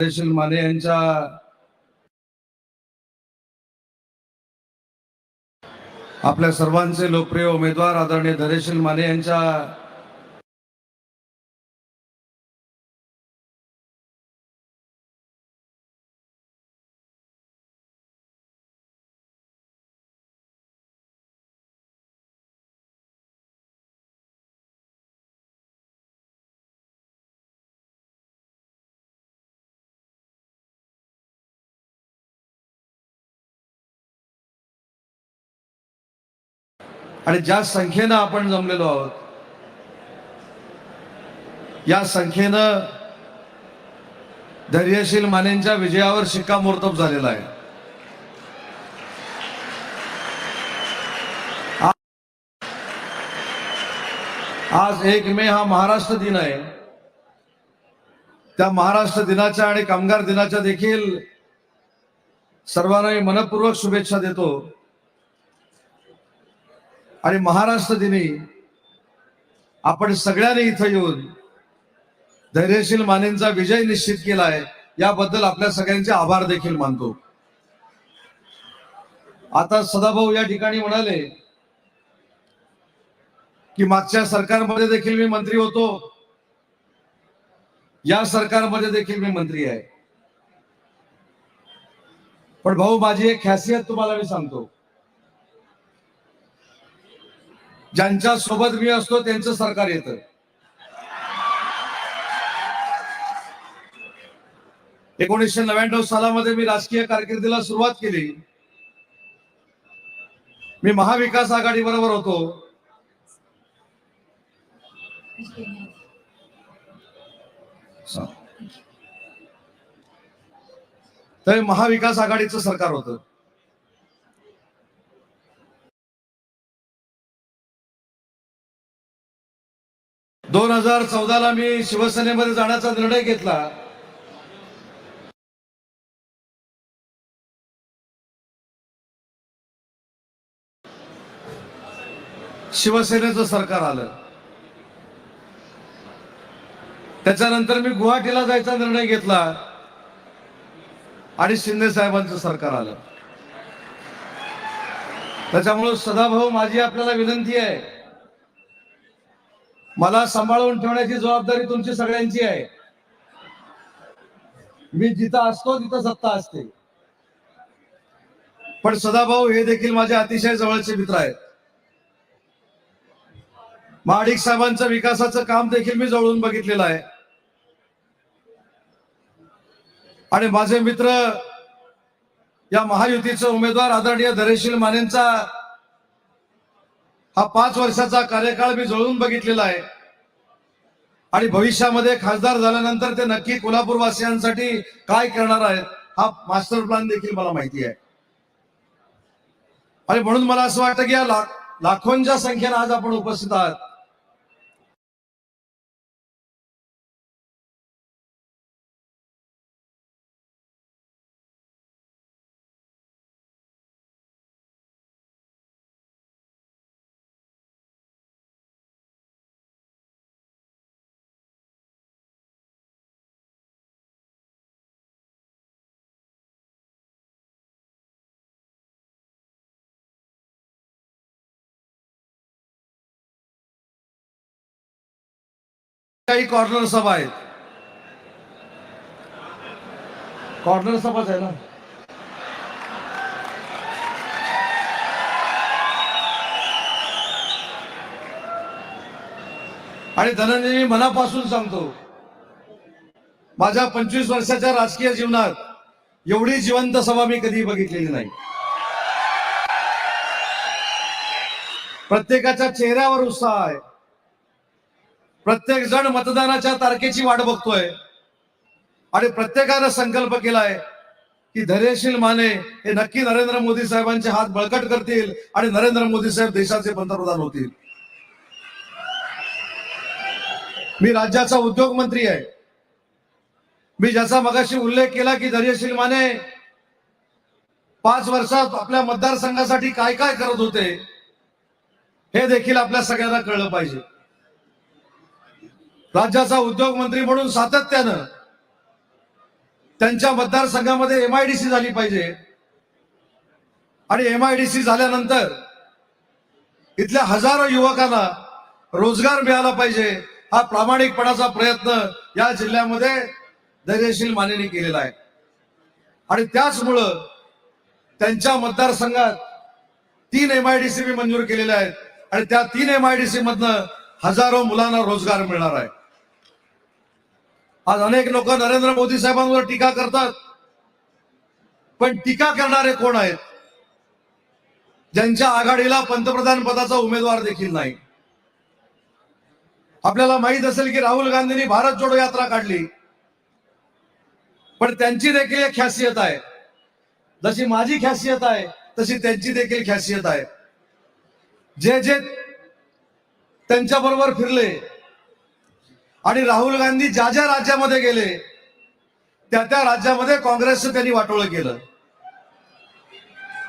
माने यांच्या आपल्या सर्वांचे लोकप्रिय उमेदवार आदरणीय धरेशील माने यांच्या आणि ज्या संख्येनं आपण जमलेलो आहोत या संख्येनं धैर्यशील मानेंच्या विजयावर शिक्कामोर्तब झालेला आहे. आज एक मे हा महाराष्ट्र दिन आहे. त्या महाराष्ट्र दिनाच्या आणि कामगार दिनाच्या देखील सर्वांना मी मनपूर्वक शुभेच्छा देतो. आणि महाराष्ट्र दिनी आपण सगळ्यांनी इथं येऊन धैर्यशील मानेंचा विजय निश्चित केलाय याबद्दल आपल्या सगळ्यांचे आभार देखील मानतो. आता सदाभाऊ या ठिकाणी म्हणाले की मागच्या सरकारमध्ये देखील मी मंत्री होतो. या सरकारमध्ये देखील मी मंत्री आहे. पण भाऊ माझी एक खासियत तुम्हाला मी सांगतो. ज्यांच्या सोबत मी असतो त्यांचं सरकार येतं. एकोणीसशे नव्याण्णव सालामध्ये मी राजकीय कारकिर्दीला सुरुवात केली. मी महाविकास आघाडी बरोबर होतो. तर महाविकास आघाडीचं सरकार होतं. दोन हजार चौदाला मी शिवसेनेमध्ये जाण्याचा निर्णय घेतला. शिवसेनेचं सरकार आलं. त्याच्यानंतर मी गुवाहाटीला जायचा निर्णय घेतला आणि शिंदे साहेबांचं सरकार आलं. त्याच्यामुळे सदाभाऊ माझी आपल्याला विनंती आहे. मला सांभाळून ठेवण्याची जबाबदारी तुमची सगळ्यांची आहे. मी जिथं असतो तिथं सत्ता असते. पण सदाभाऊ हे देखील माझे अतिशय जवळचे मित्र आहेत. महाडिक साहेबांचं विकासाचं काम देखील मी जवळून बघितलेलं आहे. आणि माझे मित्र या महायुतीचे उमेदवार आदरणीय धरेशील मानेंचा हा पाच वर्षाचा कार्यकाळ मी जळून बघितलेला आहे. आणि भविष्यामध्ये खासदार झाल्यानंतर ते नक्की कोल्हापूरवासियांसाठी काय करणार आहेत हा मास्टर प्लॅन देखील मला माहिती आहे. आणि म्हणून मला असं वाटतं की या लाखोंच्या संख्येने आज आपण उपस्थित आहात. काही कॉर्नर सभा आहेत. कॉर्नर सभाच आहे ना? आणि धनंजय मी मनापासून सांगतो माझ्या पंचवीस वर्षाच्या राजकीय जीवनात एवढी जिवंत सभा मी कधी बघितलेली नाही. प्रत्येकाच्या चेहऱ्यावर उत्साह आहे. प्रत्येक जण मतदानाच्या तारखेची वाट बघतोय. आणि प्रत्येकानं संकल्प केलाय की धैर्यशील माने हे नक्की नरेंद्र मोदी साहेबांचे हात बळकट करतील आणि नरेंद्र मोदी साहेब देशाचे पंतप्रधान होतील. मी राज्याचा उद्योग मंत्री आहे. मी ज्याचा मगाशी उल्लेख केला की धैर्यशील माने पाच वर्षात आपल्या मतदारसंघासाठी काय काय करत होते हे देखील आपल्या सगळ्यांना कळलं पाहिजे. राज्याचा उद्योग मंत्री म्हणून सातत्यानं त्यांच्या मतदारसंघामध्ये एमआयडीसी झाली पाहिजे. आणि एमआयडीसी झाल्यानंतर इथल्या हजारो युवकांना रोजगार मिळाला पाहिजे हा प्रामाणिकपणाचा प्रयत्न या जिल्ह्यामध्ये धैर्यशील मानेने केलेला आहे. आणि त्याचमुळं त्यांच्या मतदारसंघात तीन एमआयडीसी मी मंजूर केलेल्या आहेत. आणि त्या तीन एमआयडीसी मधनं हजारो मुलांना रोजगार मिळणार आहे. आज अनेक लोक नरेंद्र मोदी साहेबांवर टीका करतात. पण टीका करणारे कोण आहेत? ज्यांच्या आघाडीला पंतप्रधान पदाचा उमेदवार देखील नाही. आपल्याला माहीत असेल की राहुल गांधींनी भारत जोडो यात्रा काढली. पण त्यांची देखील एक खासियत आहे. जशी माझी खासियत आहे तशी त्यांची देखील खासियत आहे. जे जे त्यांच्या बरोबर फिरले आणि राहुल गांधी ज्या ज्या राज्यामध्ये गेले त्या त्या राज्यामध्ये काँग्रेसचं त्यांनी वाटोळं केलं.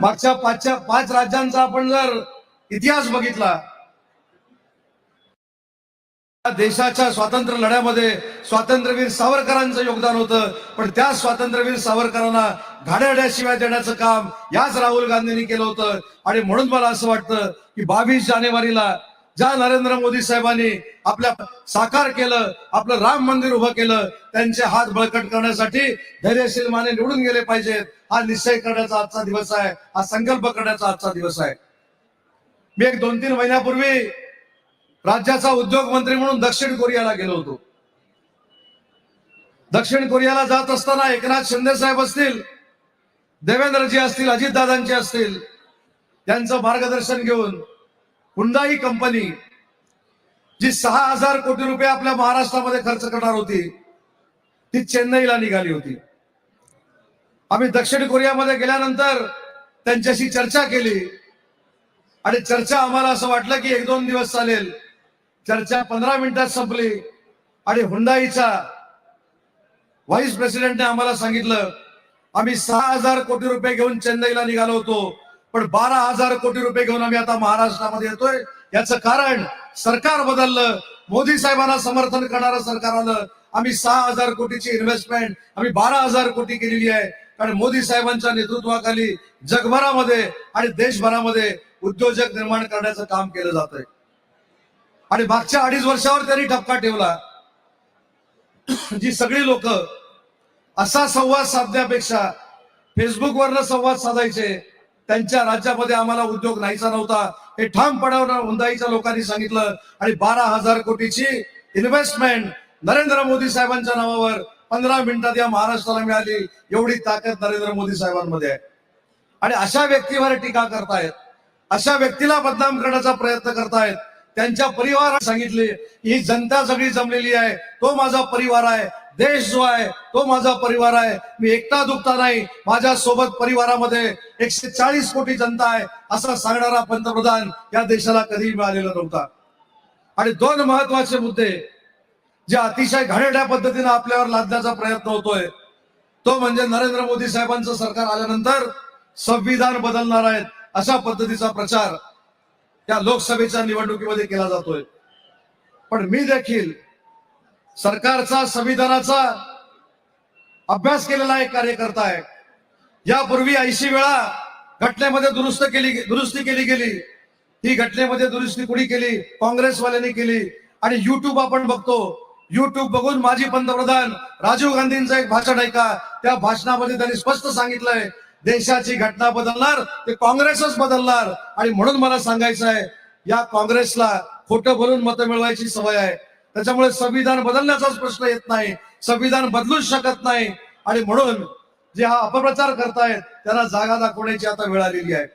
मागच्या पाचच्या पाच राज्यांचा आपण जर इतिहास बघितला देशाच्या स्वातंत्र्य लढ्यामध्ये स्वातंत्र्यवीर सावरकरांचं योगदान होतं पण त्या स्वातंत्र्यवीर सावरकरांना घाड्याशिवाय देण्याचं काम याच राहुल गांधींनी केलं होतं. आणि म्हणून मला असं वाटतं की बावीस जानेवारीला ज्या नरेंद्र मोदी साहेबांनी आपल्या साकार केलं आपलं राम मंदिर उभं केलं त्यांचे हात बळकट करण्यासाठी धैर्यशील माने निवडून गेले पाहिजेत. हा निश्चय करण्याचा आजचा दिवस आहे. हा संकल्प करण्याचा आजचा दिवस आहे. मी एक दोन तीन महिन्यापूर्वी राज्याचा उद्योग मंत्री म्हणून दक्षिण कोरियाला गेलो होतो. दक्षिण कोरियाला जात असताना एकनाथ शिंदे साहेब असतील देवेंद्रजी असतील अजितदादांचे असतील त्यांचं मार्गदर्शन घेऊन हुंडाई कंपनी जी सहा हजार कोटी रुपये आपल्या महाराष्ट्रामध्ये खर्च करणार होती ती चेन्नईला निघाली होती. आम्ही दक्षिण कोरियामध्ये गेल्यानंतर त्यांच्याशी चर्चा केली. आणि चर्चा आम्हाला असं वाटलं की एक दोन दिवस चालेल. चर्चा पंधरा मिनिटात संपली. आणि हुंडाईचा व्हाईस प्रेसिडेंटने आम्हाला सांगितलं आम्ही सहा हजार कोटी रुपये घेऊन चेन्नईला निघालो होतो. पण बारा हजार कोटी रुपये घेऊन आम्ही आता महाराष्ट्रामध्ये येतोय. याचं कारण सरकार बदललं मोदी साहेबांना समर्थन करणारं सरकार आलं. आम्ही सहा हजार कोटीची इन्व्हेस्टमेंट आम्ही बारा हजार कोटी केलेली आहे. कारण मोदी साहेबांच्या नेतृत्वाखाली जगभरामध्ये आणि देशभरामध्ये उद्योजक निर्माण करण्याचं काम केलं जात आहे आणि मागच्या अडीच वर्षावर त्यांनी ठपका ठेवला. जी सगळी लोक असा संवाद साधण्यापेक्षा फेसबुकवरनं संवाद साधायचे त्यांच्या राज्यामध्ये आम्हाला उद्योग नाहीचा नव्हता. हे ठामपणावर हुंदाईच्या लोकांनी सांगितलं. आणि बारा हजार कोटीची इन्व्हेस्टमेंट नरेंद्र मोदी साहेबांच्या नावावर पंधरा मिनिटात या महाराष्ट्राला मिळाली. एवढी ताकद नरेंद्र मोदी साहेबांमध्ये आहे. आणि अशा व्यक्तीवर टीका करतायत. अशा व्यक्तीला बदनाम करण्याचा प्रयत्न करतायत. त्यांच्या परिवारात सांगितले ही जनता सगळी जमलेली आहे. तो माझा परिवार आहे. देश जो आहे तो माझा परिवार आहे. मी एकटा दुखता नाही. माझ्या सोबत परिवारामध्ये एकशे चाळीस कोटी जनता आहे असा सांगणारा पंतप्रधान या देशाला कधी मिळालेला नव्हता. आणि दोन महत्त्वाचे मुद्दे जे अतिशय घाणेड्या पद्धतीने आपल्यावर लादण्याचा प्रयत्न होतोय तो म्हणजे नरेंद्र मोदी साहेबांचं सरकार आल्यानंतर संविधान बदलणार आहेत अशा पद्धतीचा प्रचार त्या लोकसभेच्या निवडणुकीमध्ये केला जातोय. पण मी देखील सरकारचा संविधानाचा अभ्यास केलेला एक कार्यकर्ता आहे. यापूर्वी ऐंशी वेळा घटनेमध्ये दुरुस्त केली दुरुस्ती केली गेली. ही घटनेमध्ये दुरुस्ती कुणी केली? काँग्रेसवाल्यांनी केली. आणि युट्यूब आपण बघतो. युट्यूब बघून माजी पंतप्रधान राजीव गांधींचं एक भाषण ऐका. त्या भाषणामध्ये त्यांनी स्पष्ट सांगितलंय देशाची घटना बदलणार ते काँग्रेसच बदलणार. आणि म्हणून मला सांगायचं आहे या काँग्रेसला खोटं बोलून मतं मिळवायची सवय आहे. त्याच्यामुळे संविधान बदलण्याचाच प्रश्न येत नाही. संविधान बदलूच शकत नाही. आणि म्हणून जे हा अपप्रचार करतायत त्यांना जागा दाखवण्याची आता वेळ आलेली आहे.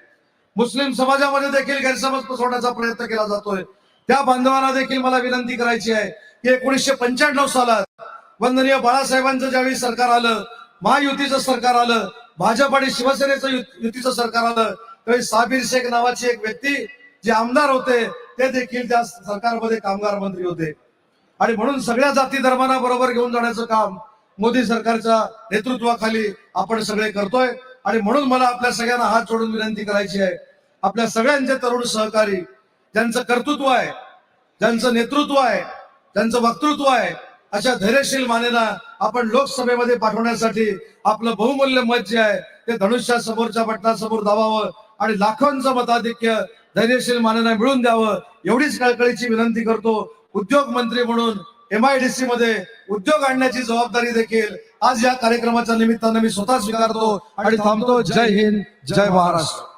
मुस्लिम समाजामध्ये देखील गैरसमज पसरवण्याचा प्रयत्न केला जातोय. त्या बांधवांना देखील मला विनंती करायची आहे की एकोणीसशे पंच्याण्णव सालात वंदनीय बाळासाहेबांचं ज्यावेळी सरकार आलं महायुतीचं सरकार आलं भाजप आणि शिवसेनेचं युतीचं सरकार आलं त्यावेळी साबीर शेख नावाची एक व्यक्ती जे आमदार होते ते देखील त्या सरकारमध्ये कामगार मंत्री होते. आणि म्हणून सगळ्या जाती धर्मांना बरोबर घेऊन जाण्याचं काम मोदी सरकारच्या नेतृत्वाखाली आपण सगळे करतोय. आणि म्हणून मला आपल्या सगळ्यांना हात जोडून विनंती करायची आहे. आपल्या सगळ्यांचे तरुण सहकारी ज्यांचं कर्तृत्व आहे ज्यांचं नेतृत्व आहे त्यांचं वक्तृत्व आहे अशा धैर्यशील मानेला आपण लोकसभेमध्ये पाठवण्यासाठी आपलं बहुमूल्य मत जे आहे ते धनुष्या समोरच्या बटनासमोर दाबावं आणि लाखोंचं मताधिक्य धैर्यशील मानेला मिळून द्यावं एवढीच कळकळीची विनंती करतो. उद्योग मंत्री म्हणून एमआयडीसी मध्ये उद्योग आणण्याची जबाबदारी देखील आज या कार्यक्रमाच्या निमित्तानं मी स्वतः स्वीकारतो आणि थांबतो. जय हिंद जय महाराष्ट्र.